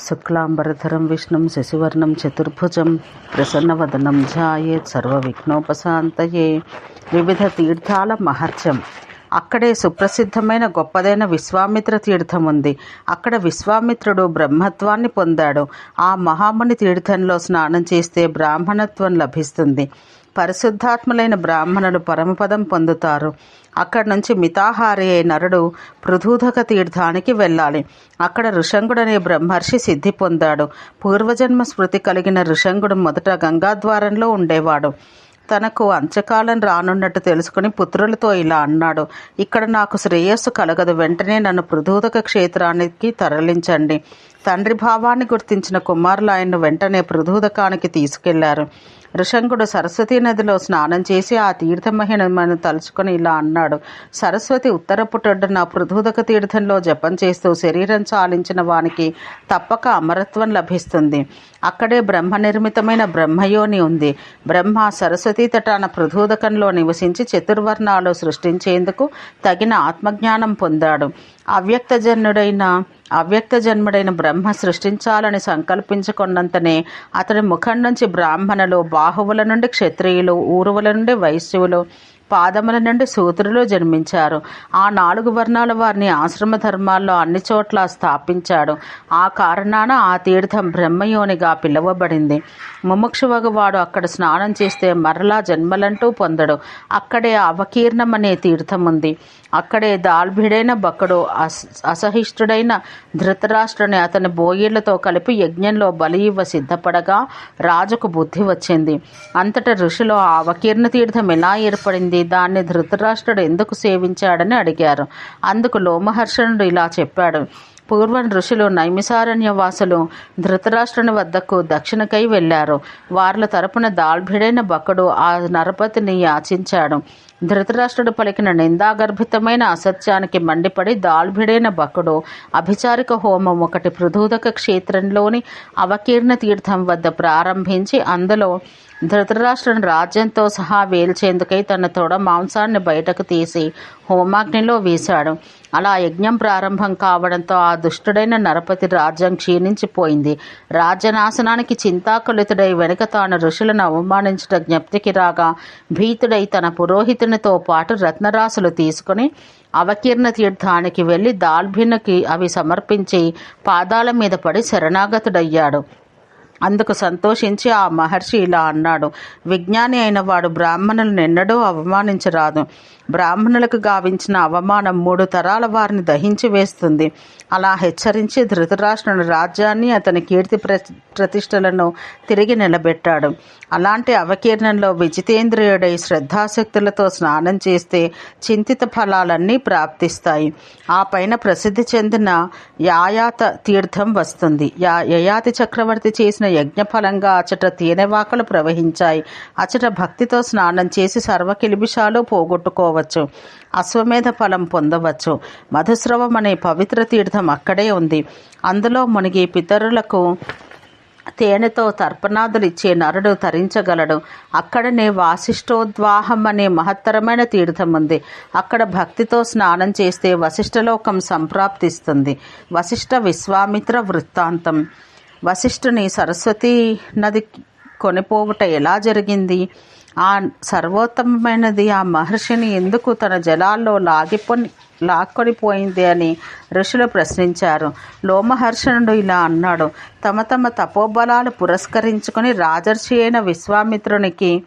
శుక్లాంబరధరం విష్ణుం శశివర్ణం చతుర్భుజం ప్రసన్నవదనం ధ్యాయేత్ సర్వవిఘ్నోపశాంతయే. వివిధ తీర్థాల మహత్యం అక్కడే సుప్రసిద్ధమైన గొప్పదైన విశ్వామిత్ర తీర్థం ఉంది. అక్కడ విశ్వామిత్రుడు బ్రహ్మత్వాన్ని పొందాడు. ఆ మహాముని తీర్థంలో స్నానం చేస్తే బ్రాహ్మణత్వం లభిస్తుంది. పరిశుద్ధాత్ములైన బ్రాహ్మణులు పరమపదం పొందుతారు. అక్కడి నుంచి మితాహారి అయి నరుడు పృథూధక తీర్థానికి వెళ్ళాలి. అక్కడ ఋషంగుడనే బ్రహ్మర్షి సిద్ధి పొందాడు. పూర్వజన్మ స్మృతి కలిగిన ఋషంగుడు మొదట గంగాద్వారంలో ఉండేవాడు. తనకు అంత్యకాలం రానున్నట్టు తెలుసుకుని పుత్రులతో ఇలా అన్నాడు ఇక్కడ నాకు శ్రేయస్సు కలగదు. వెంటనే నన్ను పృథూదక క్షేత్రానికి తరలించండి. తండ్రి భావాన్ని గుర్తించిన కుమారులు ఆయన్ను వెంటనే పృథూదకానికి తీసుకెళ్ళారు. ఋషంగుడు సరస్వతీ నదిలో స్నానం చేసి ఆ తీర్థమహిమను తలుచుకొని ఇలా అన్నాడు. సరస్వతి ఉత్తర ఉత్తరపుటొడ్డున పృథూదక తీర్థంలో జపం చేస్తూ శరీరం చాలించిన వానికి తప్పక అమరత్వం లభిస్తుంది. అక్కడే బ్రహ్మ నిర్మితమైన బ్రహ్మయోని ఉంది. బ్రహ్మ సరస్వతీ తటాన పృథూదకంలో నివసించి చతుర్వర్ణాలు సృష్టించేందుకు తగిన ఆత్మజ్ఞానం పొందాడు. అవ్యక్తజన్యుడైన అవ్యక్త జన్ముడైన బ్రహ్మ సృష్టించాలని సంకల్పించుకున్నంతనే అతని ముఖం నుంచి బ్రాహ్మణులు బాహువుల నుండి క్షత్రియులు ఊరువుల నుండి వైశ్యువులు పాదముల నుండి సూత్రులు జన్మించారు. ఆ నాలుగు వర్ణాల వారిని ఆశ్రమ ధర్మాల్లో అన్ని చోట్ల స్థాపించాడు. ఆ కారణాన ఆ తీర్థం బ్రహ్మయోనిగా పిలువబడింది. ముముక్షువగవాడు అక్కడ స్నానం చేస్తే మరలా జన్మలంటూ పొందడు. అక్కడే అవకీర్ణం అనే తీర్థం ఉంది అక్కడే దాల్భిడైన బక్కడు అస అసహిష్టుడైన ధృతరాష్ట్రుని అతని బోయిళ్ళతో కలిపి యజ్ఞంలో బలి ఇవ్వ సిద్ధపడగా రాజుకు బుద్ధి వచ్చింది. అంతట ఋషిలో ఆ అవకీర్ణ తీర్థం ఎలా ఏర్పడింది? దాన్ని ధృతరాష్ట్రుడు ఎందుకు సేవించాడని అడిగారు. అందుకు లోమహర్షణుడు ఇలా చెప్పాడు. పూర్వం ఋషులు నైమిసారణ్యవాసులు ధృతరాష్ట్రుని వద్దకు దక్షిణకై వెళ్ళారు. వార్ల తరపున దాల్భిడైన బకుడు ఆ నరపతిని యాచించాడు. ధృతరాష్ట్రుడు పలికిన నిందాగర్భితమైన అసత్యానికి మండిపడి దాల్భిడైన బకుడు అభిచారిక హోమం ఒకటి పృథూదక క్షేత్రంలోని అవకీర్ణ తీర్థం వద్ద ప్రారంభించి అందులో ధృతరాష్ట్రుని రాజ్యంతో సహా వేల్చేందుకై తన తోడ మాంసాన్ని బయటకు తీసి హోమాగ్నిలో వేశాడు. అలా యజ్ఞం ప్రారంభం కావడంతో ఆ దుష్టుడైన నరపతి రాజ్యం క్షీణించిపోయింది. రాజ్యనాశనానికి చింతాకులితుడై వెనుక తాను ఋషులను అవమానించట జ్ఞప్తికి రాగా భీతుడై తన పురోహితునితో పాటు రత్నరాశులు తీసుకుని అవకీర్ణ తీర్థానికి వెళ్ళి దాల్భిన్నుకి అవి సమర్పించి పాదాల మీద పడి శరణాగతుడయ్యాడు. అందుకు సంతోషించి ఆ మహర్షి ఇలా అన్నాడు విజ్ఞాని అయిన వాడు బ్రాహ్మణులను ఎన్నడూ అవమానించరాదు. బ్రాహ్మణులకు గావించిన అవమానం మూడు తరాల వారిని దహించి వేస్తుంది. అలా హెచ్చరించి ధృతరాష్ట్రుని రాజ్యాన్ని అతని కీర్తి ప్ర ప్రతిష్టలను తిరిగి నిలబెట్టాడు. అలాంటి అవకీర్ణంలో విజితేంద్రియుడై శ్రద్ధాశక్తులతో స్నానం చేస్తే చింతిత ఫలాలన్నీ ప్రాప్తిస్తాయి. ఆ పైన ప్రసిద్ధి చెందిన యాయాత తీర్థం వస్తుంది. యా యయాతి చక్రవర్తి చేసిన యజ్ఞఫలంగా అచట తేనెవాకలు ప్రవహించాయి. అచట భక్తితో స్నానం చేసి సర్వకిలిబిషాలు పోగొట్టుకోవచ్చు. అశ్వమేధ ఫలం పొందవచ్చు. మధుస్రవం అనే పవిత్ర తీర్థం అక్కడే ఉంది. అందులో మునిగి పితరులకు తేనెతో తర్పణాదులు ఇచ్చే నరుడు తరించగలడు. అక్కడనే వాసిష్ఠోద్వాహం అనే మహత్తరమైన తీర్థం ఉంది. అక్కడ భక్తితో స్నానం చేస్తే వశిష్ఠలోకం సంప్రాప్తిస్తుంది. వశిష్ఠ విశ్వామిత్ర వృత్తాంతం. వశిష్ఠుని సరస్వతి నది కొనిపోవుట ఎలా జరిగింది? ఆ సర్వోత్తమమైనది ఆ మహర్షిని ఎందుకు తన జలాల్లో లాగిపోని లాక్కొనిపోయింది అని ఋషులు ప్రశ్నించారు. లోమహర్షణుడు ఇలా అన్నాడు. తమ తమ తపోబలాలు పురస్కరించుకొని రాజర్షి అయిన విశ్వామిత్రునికి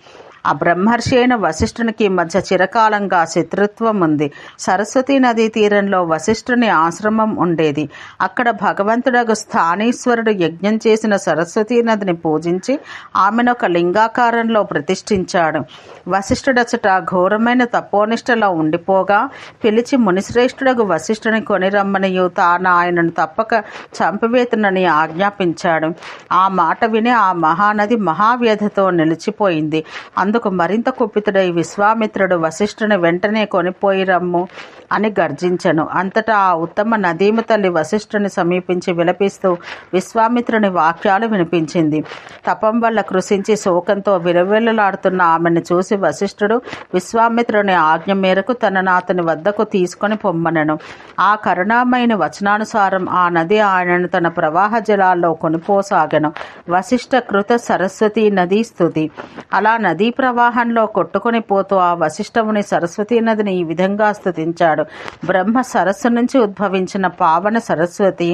ఆ బ్రహ్మర్షి అయిన వశిష్ఠునికి మధ్య చిరకాలంగా శత్రుత్వం ఉంది. సరస్వతీ నదీ తీరంలో వశిష్ఠుని ఆశ్రమం ఉండేది. అక్కడ భగవంతుడగు స్థానేశ్వరుడు యజ్ఞం చేసిన సరస్వతీ నదిని పూజించి ఆమెను ఒక లింగాకారంలో ప్రతిష్ఠించాడు. వశిష్ఠుడచట ఘోరమైన తపోనిష్టలో ఉండిపోగా పిలిచి మునిశ్రేష్ఠుడగు వశిష్ఠుని కొనిరమ్మనియు తాను ఆయనను తప్పక చంపివేతునని ఆజ్ఞాపించాడు. ఆ మాట విని ఆ మహానది మహావ్యధతో నిలిచిపోయింది. అందుకు మరింత కుపితుడై విశ్వామిత్రుడు వశిష్ఠుని వెంటనే కొనిపోయిరమ్ము అని గర్జించెను. అంతటా ఆ ఉత్తమ నదీము తల్లి వశిష్ఠుని సమీపించి విలపిస్తూ విశ్వామిత్రుని వాక్యాలు వినిపించింది. తపం వల్ల కృషించి శోకంతో విలవిలలాడుతున్న ఆమెను చూసి వశిష్ఠుడు విశ్వామిత్రుని ఆజ్ఞ మేరకు తనను అతని వద్దకు తీసుకొని పొమ్మనను. ఆ కరుణామైన వచనానుసారం ఆ నది ఆయనను తన ప్రవాహ జలాల్లో కొనిపోసాగను. వశిష్ఠ కృత సరస్వతి నదీ స్థుతి అలా నదీ ప్రవాహంలో కొట్టుకొని పోతూ ఆ వశిష్ఠముని సరస్వతీ నదిని ఈ విధంగా స్థుతించాడు. బ్రహ్మ సరస్సు నుంచి ఉద్భవించిన పావన సరస్వతి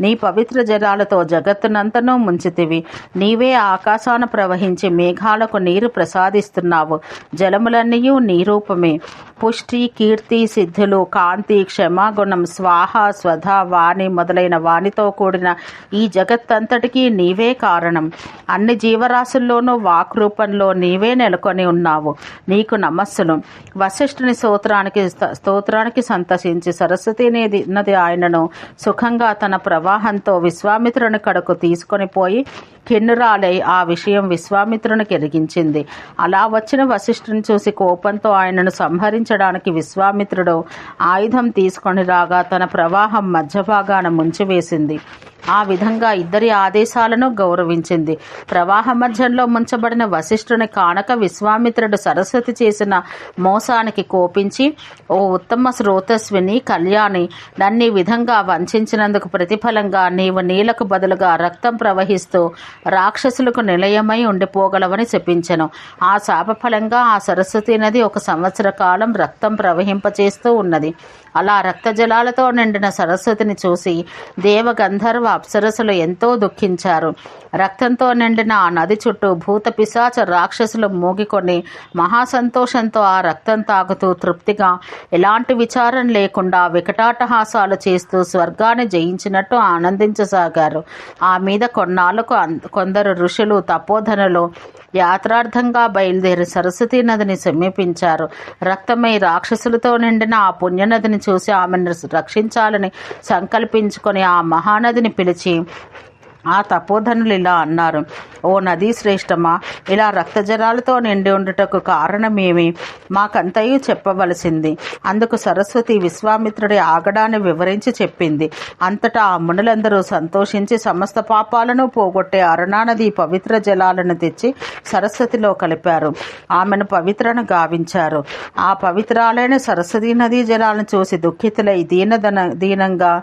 నీ పవిత్ర జలాలతో జగత్తునంతనూ ముంచితివి. నీవే ఆకాశాన ప్రవహించి మేఘాలకు నీరు ప్రసాదిస్తున్నావు. జలములన్నీ నీ రూపమే. పుష్టి కీర్తి సిద్ధులు కాంతి క్షమాగుణం స్వాహ స్వధ వాణి మొదలైన వాణితో కూడిన ఈ జగత్తంతటికీ నీవే కారణం. అన్ని జీవరాశుల్లోనూ వాక్ రూపంలో నీవే నెలకొని ఉన్నావు. నీకు నమస్సులు. వశిష్ఠుని స్తోత్రానికి స్తోత్రానికి సంతసించి సరస్వతి నది ఆయనను సుఖంగా తన ప్రవాహంతో విశ్వామిత్రుని కడకు తీసుకొని పోయి కిన్నురాలై ఆ విషయం విశ్వామిత్రుని కెరిగించింది అలా వచ్చిన వశిష్ఠుని చూసి కోపంతో ఆయనను సంహరించడానికి విశ్వామిత్రుడు ఆయుధం తీసుకొని రాగా తన ప్రవాహం మధ్యభాగాన ముంచివేసింది. ఆ విధంగా ఇద్దరి ఆదేశాలను గౌరవించింది. ప్రవాహ మధ్యంలో ముంచబడిన వశిష్ఠుని కానక విశ్వామిత్రుడు సరస్వతి చేసిన మోసానికి కోపించి ఓ ఉత్తమ స్రోతస్విని కళ్యాణి నన్ను ఈ విధంగా వంచినందుకు ప్రతిఫలంగా నీవు నీలకు బదులుగా రక్తం ప్రవహిస్తూ రాక్షసులకు నిలయమై ఉండిపోగలవని చెప్పించెను. ఆ శాపఫలంగా ఆ సరస్వతి నది ఒక సంవత్సర కాలం రక్తం ప్రవహింపచేస్తూ ఉన్నది. అలా రక్తజలాలతో నిండిన సరస్వతిని చూసి దేవగంధర్వ అప్సరసులు ఎంతో దుఃఖించారు. రక్తంతో నిండిన ఆ నది చుట్టూ భూత పిశాచ రాక్షసులు మూగికొని మహాసంతోషంతో ఆ రక్తం తాగుతూ తృప్తిగా ఎలాంటి విచారం లేకుండా వికటాటహాసాలు చేస్తూ స్వర్గాన్ని జయించినట్టు ఆనందించసాగారు. ఆ మీద కొన్నాళ్ళకు కొందరు ఋషులు తపోధనులు యాత్రార్థంగా బయలుదేరి సరస్వతీ నదిని సమీపించారు. రక్తమై రాక్షసులతో నిండిన ఆ పుణ్యనదిని చూసి ఆమెను రక్షించాలని సంకల్పించుకొని ఆ మహానదిని పిలిచి ఆ తపోధనులు ఇలా అన్నారు. ఓ నదీ శ్రేష్టమా? ఇలా రక్తజరాలతో నిండి ఉండుటకు కారణమేమి? మాకంతయు చెప్పవలసింది. అందుకు సరస్వతి విశ్వామిత్రుడి ఆగడాన్ని వివరించి చెప్పింది. అంతటా ఆ మునులందరూ సంతోషించి సమస్త పాపాలను పోగొట్టే అరుణానది పవిత్ర జలాలను తెచ్చి సరస్వతిలో కలిపారు. ఆమెను పవిత్రను గావించారు. ఆ పవిత్రాలైన సరస్వతీ నదీ జలాలను చూసి దుఃఖితులై దీనదన దీనంగా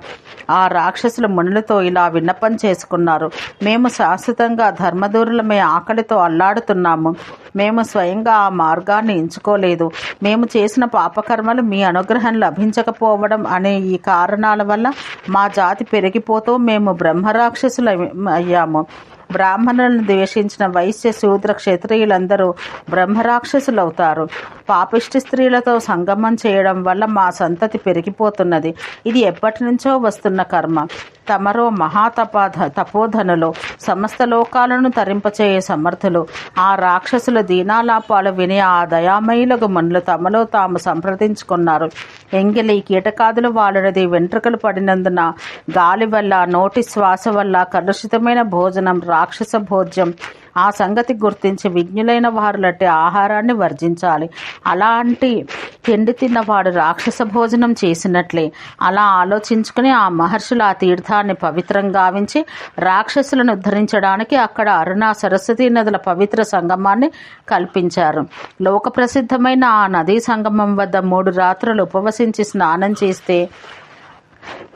ఆ రాక్షసుల మునులతో ఇలా విన్నపం చేసుకున్నారు. మేము శాశ్వతంగా ధర్మ ధర్మదూరులమే ఆకలితో అల్లాడుతున్నాము. మేము స్వయంగా ఆ మార్గాన్ని ఎంచుకోలేదు. మేము చేసిన పాపకర్మలు మీ అనుగ్రహం లభించకపోవడం అనే ఈ కారణాల వల్ల మా జాతి పెరిగిపోతూ మేము బ్రహ్మరాక్షసులు అయ్యాము బ్రాహ్మణులను ద్వేషించిన వైశ్య శూద్ర క్షత్రియులందరూ బ్రహ్మరాక్షసులవుతారు. పాపిష్టి స్త్రీలతో సంగమం చేయడం వల్ల మా సంతతి పెరిగిపోతున్నది. ఇది ఎప్పటి నుంచో వస్తున్న కర్మ. తమరో మహాతపాధ తపోధనులు సమస్త లోకాలను తరింపచేయే సమర్థులు. ఆ రాక్షసుల దీనాలాపాలు విని ఆ దయామయులకు మనులు తమలో తాము సంప్రదించుకున్నారు. ఎంగిలి కీటకాదులు వాడినది వెంట్రుకలు పడినందున గాలి వల్ల నోటి శ్వాస వల్ల కలుషితమైన భోజనం రాక్షస భోజ్యం ఆ సంగతి గుర్తించి విజ్ఞులైన వారులట్టి ఆహారాన్ని వర్జించాలి. అలాంటి తిండి తిన్నవాడు రాక్షస భోజనం చేసినట్లే. అలా ఆలోచించుకుని ఆ మహర్షులు ఆ తీర్థాన్ని పవిత్రం గావించి రాక్షసులను ఉద్ధరించడానికి అక్కడ అరుణా సరస్వతీ నదుల పవిత్ర సంగమాన్ని కల్పించారు. లోక ప్రసిద్ధమైన ఆ నదీ సంగమం వద్ద మూడు రాత్రులు ఉపవసించి స్నానం చేస్తే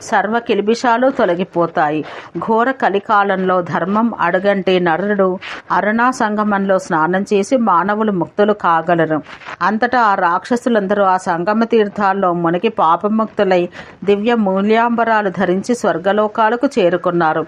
సర్వ కిలిబిషాలు తొలగిపోతాయి. ఘోర కలికాలంలో ధర్మం అడగంటే నరుడు అరుణా సంగమంలో స్నానం చేసి మానవులు ముక్తులు కాగలరు. అంతటా ఆ రాక్షసులందరూ ఆ సంగమ తీర్థాల్లో మునిగి పాపముక్తులై దివ్య మూల్యాంబరాలు ధరించి స్వర్గలోకాలకు చేరుకున్నారు.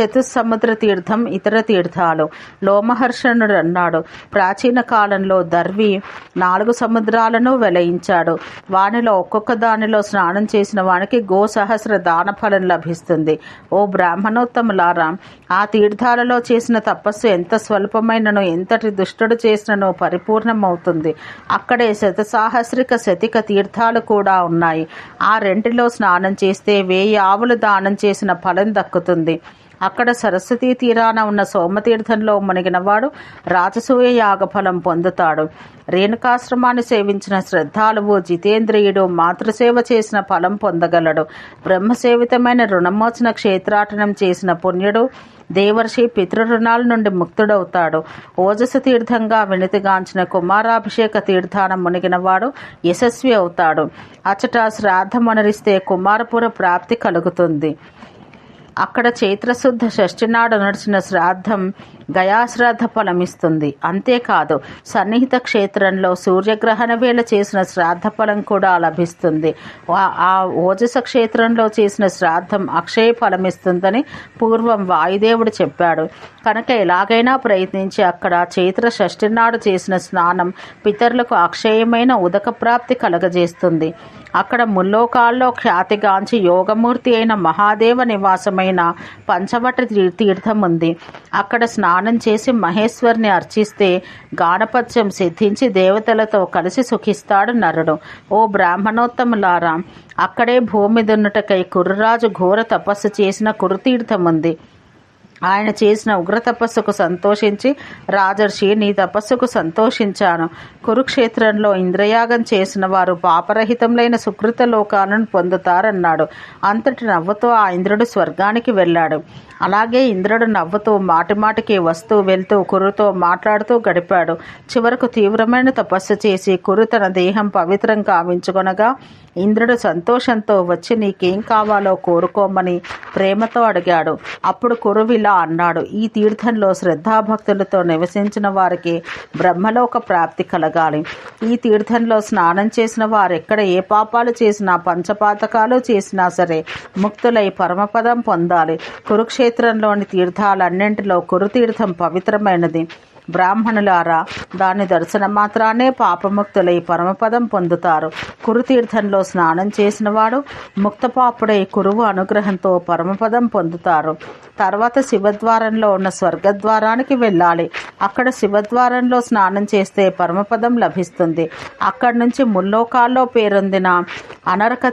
చతుస్సముద్ర తీర్థం ఇతర తీర్థాలు. లోమహర్షణుడు అన్నాడు ప్రాచీన కాలంలో దర్వి నాలుగు సముద్రాలను వెలయించాడు. వానిలో ఒక్కొక్క దానిలో స్నానం చేసిన వానికి గో సహస్ర దాన ఫలం లభిస్తుంది. ఓ బ్రాహ్మణోత్తములారా ఆ తీర్థాలలో చేసిన తపస్సు ఎంత స్వల్పమైనను ఎంతటి దుష్టుడు చేసినను పరిపూర్ణమవుతుంది. అక్కడే శతసాహస్రిక శతిక తీర్థాలు కూడా ఉన్నాయి. ఆ రెంటిలో స్నానం చేస్తే వేయి ఆవులు దానం చేసిన ఫలం దక్కుతుంది. అక్కడ సరస్వతీ తీరాన ఉన్న సోమతీర్థంలో మునిగినవాడు రాజసూయ యాగఫలం పొందుతాడు. రేణుకాశ్రమాన్ని సేవించిన శ్రద్ధాలువు జితేంద్రియుడు మాతృసేవ చేసిన ఫలం పొందగలడు. బ్రహ్మసేవితమైన రుణమోచన క్షేత్రాటనం చేసిన పుణ్యుడు దేవర్షి పితృరుణాల నుండి ముక్తుడవుతాడు. ఓజస తీర్థంగా వినితిగాంచిన కుమారాభిషేక తీర్థాన మునిగినవాడు యశస్వి అవుతాడు. అచట శ్రాద్ధమనరిస్తే కుమారపుర ప్రాప్తి కలుగుతుంది. అక్కడ చైత్రశుద్ధ షష్ఠి నాడు నడిచిన శ్రాద్ధం గయాశ్రాద్ధ ఫలమిస్తుంది. అంతేకాదు సన్నిహిత క్షేత్రంలో సూర్యగ్రహణ వేళ చేసిన శ్రాద్ధ ఫలం కూడా లభిస్తుంది. ఆ- ఓజస క్షేత్రంలో చేసిన శ్రాద్ధం అక్షయ ఫలమిస్తుందని పూర్వం వాయుదేవుడు చెప్పాడు. కనుక ఎలాగైనా ప్రయత్నించి అక్కడ చైత్ర షష్ఠి నాడు చేసిన స్నానం పితరులకు అక్షయమైన ఉదక ప్రాప్తి కలగజేస్తుంది. అక్కడ ముల్లోకాల్లో ఖ్యాతిగాంచి యోగమూర్తి అయిన మహాదేవ నివాసమైన పంచవట తీర్థం ఉంది. అక్కడ స్నానం చేసి మహేశ్వరిని అర్చిస్తే గాఢపత్యం సిద్ధించి దేవతలతో కలిసి సుఖిస్తాడు నరుడు. ఓ బ్రాహ్మణోత్తములారా అక్కడే భూమి దున్నుటకై కుర్రరాజు ఘోర తపస్సు చేసిన కురుతీర్థం ఉంది. ఆయన చేసిన ఉగ్ర తపస్సుకు సంతోషించి రాజర్షి నీ తపస్సుకు సంతోషించాను. కురుక్షేత్రంలో ఇంద్రయాగం చేసిన వారు పాపరహితములైన సుకృత లోకాలను పొందుతారన్నాడు. అంతటి నవ్వుతో ఆ ఇంద్రుడు స్వర్గానికి వెళ్ళాడు. అలాగే ఇంద్రుడు నవ్వుతూ మాటిమాటికి వస్తూ వెళ్తూ కురుతో మాట్లాడుతూ గడిపాడు. చివరకు తీవ్రమైన తపస్సు చేసి కురు తన దేహం పవిత్రం కావించుకొనగా ఇంద్రుడు సంతోషంతో వచ్చి నీకేం కావాలో కోరుకోమని ప్రేమతో అడిగాడు. అప్పుడు కురువిలా అన్నాడు? ఈ తీర్థంలో శ్రద్ధాభక్తులతో నివసించిన వారికి బ్రహ్మలోక ప్రాప్తి కలగాలి. ఈ తీర్థంలో స్నానం చేసిన వారు ఎక్కడ ఏ పాపాలు చేసినా పంచపాతకాలు చేసినా సరే ముక్తులై పరమపదం పొందాలి. కురుక్షేత్రంలోని తీర్థాలన్నింటిలో కురుతీర్థం పవిత్రమైనది. బ్రాహ్మణులారా దాని దర్శనం మాత్రానే పాపముక్తులై పరమపదం పొందుతారు. కురుతీర్థంలో స్నానం చేసినవాడు ముక్తపాపుడై కురువు అనుగ్రహంతో పరమపదం పొందుతారు. తర్వాత శివద్వారంలో ఉన్న స్వర్గద్వారానికి వెళ్ళాలి. అక్కడ శివద్వారంలో స్నానం చేస్తే పరమపదం లభిస్తుంది. అక్కడి నుంచి ముల్లోకాల్లో పేరొందిన అనరక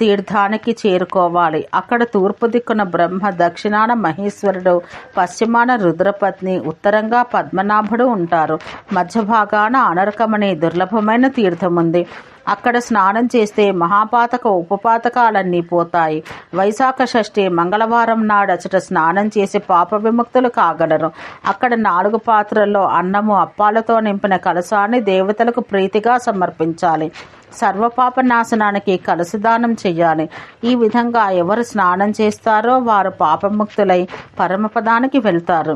తీర్థానికి చేరుకోవాలి. అక్కడ తూర్పు దిక్కున బ్రహ్మ దక్షిణాన మహేశ్వరుడు పశ్చిమాన రుద్రపత్ని ఉత్తరంగా పద్మనాభుడు ఉంటారు. మధ్య భాగాన అనర్కమనే దుర్లభమైన తీర్థం ఉంది అక్కడ స్నానం చేస్తే మహాపాతక ఉపపాతకాలన్నీ పోతాయి. వైశాఖ షష్ఠి మంగళవారం నాడచట స్నానం చేసి పాప విముక్తులు కాగలరు. అక్కడ నాలుగు పాత్రల్లో అన్నము అప్పాలతో నింపిన కలసాన్ని దేవతలకు ప్రీతిగా సమర్పించాలి. సర్వపాప నాశనానికి కలశదానం చెయ్యాలి. ఈ విధంగా ఎవరు స్నానం చేస్తారో వారు పాపముక్తులై పరమపదానికి వెళ్తారు.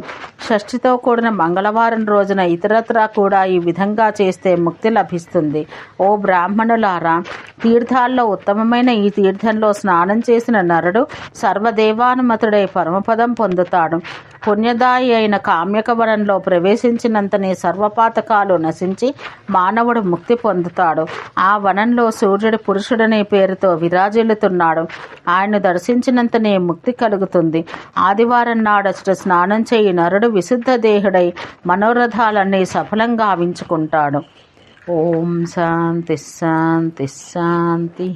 షష్ఠితో కూడిన మంగళవారం రోజున ఇతరత్రా కూడా ఈ విధంగా చేస్తే ముక్తి లభిస్తుంది. ఓ బ్రాహ్మణులారా తీర్థాల్లో ఉత్తమమైన ఈ తీర్థంలో స్నానం చేసిన నరుడు సర్వదేవానుమతుడై పరమపదం పొందుతాడు. పుణ్యదాయి అయిన కామ్యక వనంలో ప్రవేశించినంతనే సర్వపాతకాలు నశించి మానవుడు ముక్తి పొందుతాడు. ఆ వనంలో సూర్యుడు పురుషుడనే పేరుతో విరాజిల్లుతున్నాడు. ఆయన దర్శించినంతనే ముక్తి కలుగుతుంది. ఆదివారం నాడచట స్నానం చేయి నరుడు విశుద్ధ దేహుడై మనోరథాలన్నీ సఫలంగా ఆవించుకుంటాడు ఓం శాంతి శాంతి శాంతి.